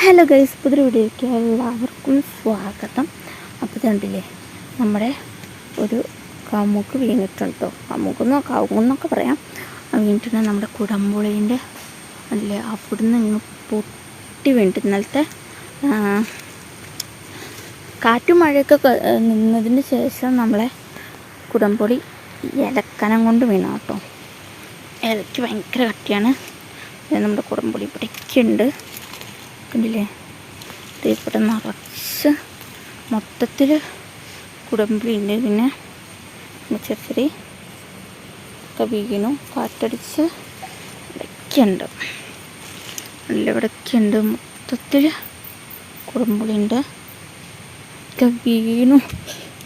Hello guys പുതിയ വീഡിയോയ്ക്ക് എല്ലാവർക്കും സ്വാഗതം. അപ്പോൾ കണ്ടില്ലേ നമ്മുടെ ഒരു കാമൂക്ക് വീണിട്ടുണ്ട്? കേട്ടോ കാവുമെന്നൊക്കെ കവുങ്ങെന്നൊക്കെ പറയാം. വീണിട്ടുണ്ട് നമ്മുടെ കുടമ്പുളീന്റെ അല്ലേ അവിടുന്ന് ഇങ്ങ് പൊട്ടി വീണിട്ട് ഇന്നലത്തെ കാറ്റും മഴയൊക്കെ നിന്നതിന് ശേഷം നമ്മളെ കുടംപൊളി ഇലക്കനം കൊണ്ട് വീണ കേട്ടോ. ഇലയ്ക്ക് ഭയങ്കര കട്ടിയാണ്. നമ്മുടെ കുടംപൊളി ഇവിടേക്കുണ്ട് കണ്ടില്ലേ? ഇവിടെ നിറച്ച് മൊത്തത്തിൽ കുടംപുളി ഉണ്ട്. പിന്നെ ചെറിയ ഒക്കെ വീണു. കാറ്റടിച്ച് ഇടയ്ക്കുണ്ട് നല്ല ഇവിടെയൊക്കെയുണ്ട്. മൊത്തത്തിൽ കുടംപുളി ഒക്കെ വീണു.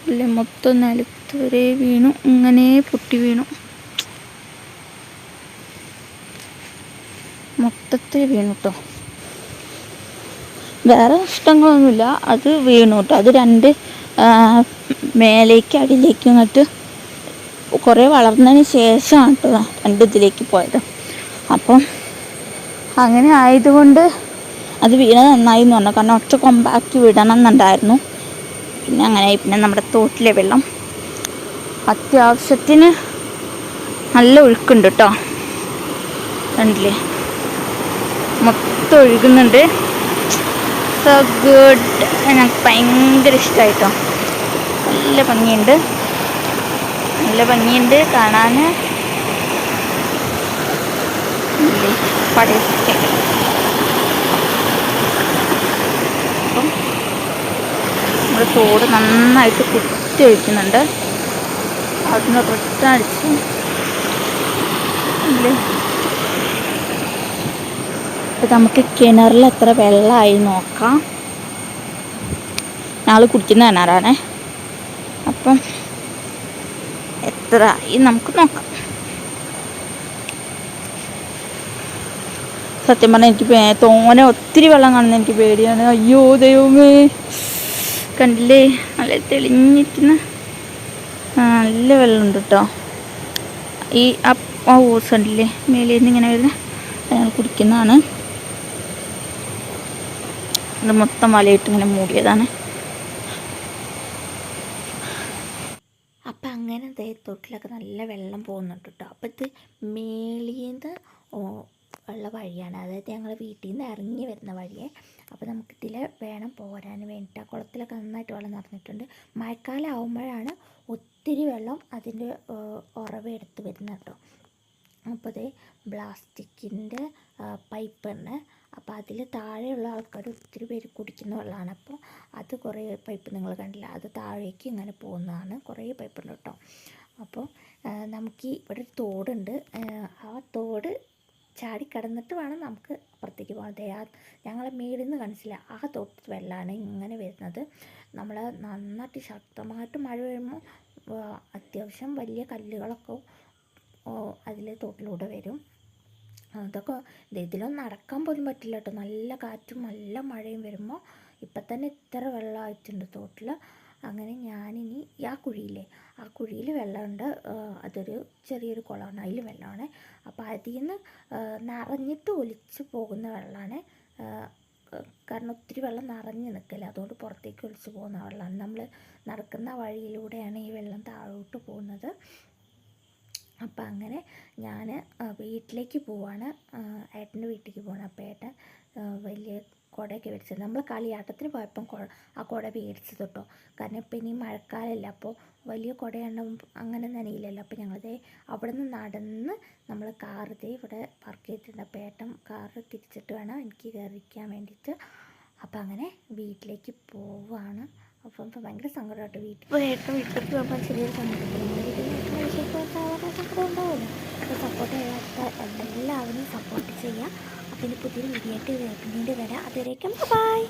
അല്ലേ? മൊത്തം നിലത്ത് വരെ വീണു. ഇങ്ങനെ പൊട്ടി വീണു. മൊത്തത്തിൽ വീണു കേട്ടോ വേറെ നഷ്ടങ്ങളൊന്നുമില്ല അത് വീണു കേട്ടോ. അത് രണ്ട് മേലേക്ക് അടിയിലേക്ക് ഇങ്ങോട്ട് കുറേ വളർന്നതിന് ശേഷമാണ് കേട്ടോ രണ്ട് ഇതിലേക്ക് പോയത്. അപ്പം അങ്ങനെ ആയതുകൊണ്ട് അത് വീണത് നന്നായി എന്ന് പറഞ്ഞു. കാരണം ഒറ്റ കൊമ്പാക്കി വിടണം എന്നുണ്ടായിരുന്നു പിന്നെ അങ്ങനെ പിന്നെ നമ്മുടെ തോട്ടിലെ വെള്ളം അത്യാവശ്യത്തിന് നല്ല ഒഴുക്കുണ്ട് കേട്ടോ. കണ്ടില്ലേ? മൊത്തം ഒഴുകുന്നുണ്ട്. സോ ഗുഡ് എനിക്ക് ഭയങ്കര ഇഷ്ടമായിട്ടോ നല്ല ഭംഗിയുണ്ട്. നല്ല ഭംഗിയുണ്ട്. കാണാൻ. സിസ്റ്റൊക്കെ. അപ്പം നമ്മുടെ തോട് നന്നായിട്ട് കുത്തി ഒഴിക്കുന്നുണ്ട്. അതിന് റിട്ടേൺ അടിച്ച്. ഇല്ലേ? അപ്പം നമുക്ക് കിണറിൽ എത്ര വെള്ളമായി നോക്കാം. ഞങ്ങൾ കുടിക്കുന്ന കിണറാണേ. അപ്പം എത്ര ആയി നമുക്ക് നോക്കാം. സത്യം പറഞ്ഞാൽ എനിക്ക് തോനെ ഒത്തിരി വെള്ളം കാണുന്ന എനിക്ക് പേടിയാണ്. അയ്യോ ദൈവമേ. കണ്ടില്ലേ? നല്ല തെളിഞ്ഞിരിക്കുന്ന നല്ല വെള്ളമുണ്ട് കേട്ടോ ഈ ആ ഓസ് കണ്ടില്ലേ? മേലിൽ നിന്ന് ഇങ്ങനെ വരുന്ന ഞങ്ങൾ കുടിക്കുന്നതാണ്. ഇത് മൊത്തം വലയിട്ട് ഇങ്ങനെ മൂടിയതാണ്. അപ്പം അങ്ങനെ ദേ തൊട്ടിലൊക്കെ നല്ല വെള്ളം പോകുന്നുണ്ട് കേട്ടോ അപ്പം ഇത് മേളിയത് ഉള്ള വഴിയാണ്. അതായത് ഞങ്ങൾ വീട്ടിൽ നിന്ന് ഇറങ്ങി വരുന്ന വഴിയെ. അപ്പോൾ നമുക്കിതിൽ വേണം പോരാൻ വേണ്ടിയിട്ട് ആ കുളത്തിലൊക്കെ നന്നായിട്ട് വെള്ളം നിറഞ്ഞിട്ടുണ്ട്. മഴക്കാലം ആകുമ്പോഴാണ് ഒത്തിരി വെള്ളം അതിന്റെ ഉറവെടുത്ത് വരുന്നത് കേട്ടോ അപ്പോൾ അതേ പ്ലാസ്റ്റിക്കിന്റെ പൈപ്പ് ഉണ്ട് അപ്പോൾ അതിൽ താഴെയുള്ള ആൾക്കാർ ഒത്തിരി പേര് കുടിക്കുന്ന വെള്ളമാണ് അപ്പോൾ അത് കുറേ പൈപ്പ് നിങ്ങൾ കണ്ടില്ല? അത് താഴേക്ക് ഇങ്ങനെ പോകുന്നതാണ് കുറേ പൈപ്പ് ഉണ്ട് കേട്ടോ അപ്പോൾ നമുക്ക് ഇവിടെ ഒരു തോടുണ്ട്. ആ, തോട് ചാടി കടന്നിട്ട് വേണം നമുക്ക് അപ്പുറത്തേക്ക് പോകാൻ. ആ ഞങ്ങളെ മേളിൽ നിന്ന് കാണിച്ചില്ല? ആ തോട്ടത്തിൽ വെള്ളമാണ് ഇങ്ങനെ വരുന്നത്. നമ്മൾ നന്നായിട്ട് ശക്തമായിട്ട് മഴ വരുമ്പോൾ അത്യാവശ്യം വലിയ കല്ലുകളൊക്കെ അതിൽ തോട്ടിലൂടെ വരും. അതൊക്കെ ഇതിലൊന്നും നടക്കാൻ പോലും പറ്റില്ല കേട്ടോ. നല്ല കാറ്റും നല്ല മഴയും വരുമ്പോൾ ഇപ്പം തന്നെ ഇത്ര വെള്ളമായിട്ടുണ്ട് തോട്ടിൽ അങ്ങനെ ഞാനിനി ആ കുഴിയില്ലേ ആ കുഴിയിൽ വെള്ളമുണ്ട്. അതൊരു ചെറിയൊരു കുളമാണ്. അതിൽ വെള്ളമാണ്. അപ്പോൾ അതിൽ നിന്ന് നിറഞ്ഞിട്ട് ഒലിച്ച് പോകുന്ന വെള്ളമാണ് കാരണം ഒത്തിരി വെള്ളം നിറഞ്ഞ് നിൽക്കില്ല അതുകൊണ്ട് പുറത്തേക്ക് ഒലിച്ച് പോകുന്ന വെള്ളമാണ് നമ്മൾ നടക്കുന്ന വഴിയിലൂടെയാണ് ഈ വെള്ളം താഴോട്ട് പോകുന്നത്. അപ്പം അങ്ങനെ ഞാൻ വീട്ടിലേക്ക് പോവാണ്. ഏട്ടന്റെ വീട്ടിലേക്ക് പോവാണ്. അപ്പോൾ ഏട്ടൻ വലിയ കുടയൊക്കെ മേടിച്ചത്. നമ്മൾ കളിയാട്ടത്തിന് പോയപ്പം ആ കുട മേടിച്ചത് കേട്ടോ കാരണം ഇപ്പം ഇനി മഴക്കാലമല്ല അപ്പോൾ വലിയ കുടയുണ്ടാവും അങ്ങനെ നനയില്ലല്ലോ. അപ്പോൾ ഞങ്ങളിതേ അവിടെ നിന്ന് നടന്ന് നമ്മൾ കാറ് ദേ ഇവിടെ പാർക്ക് ചെയ്തിട്ടുണ്ട്. അപ്പോൾ ഏട്ടൻ കാറ് തിരിച്ചിട്ട് വേണം എനിക്ക് കയറിക്കാൻ വേണ്ടിയിട്ട്. അപ്പം അങ്ങനെ വീട്ടിലേക്ക് പോവാണ്. അപ്പം ഇപ്പം ഭയങ്കര സങ്കടമായിട്ട് വീട്ടിൽ ഇപ്പോൾ ഏട്ടൻ വീട്ടിലേക്ക് പോകുമ്പോൾ ചെറിയൊരു സങ്കടം. വീട്ടിൽ വിഷയത്തിൽ സങ്കടം ഉണ്ടാവില്ല അപ്പോൾ സപ്പോർട്ട് ചെയ്യാത്ത എല്ലാവരും സപ്പോർട്ട് ചെയ്യാം. അപ്പം ഇനി പുതിയൊരു വീഡിയോ ആയിട്ട് പിന്നീട് വരാം. അതുവരേക്കും ബൈ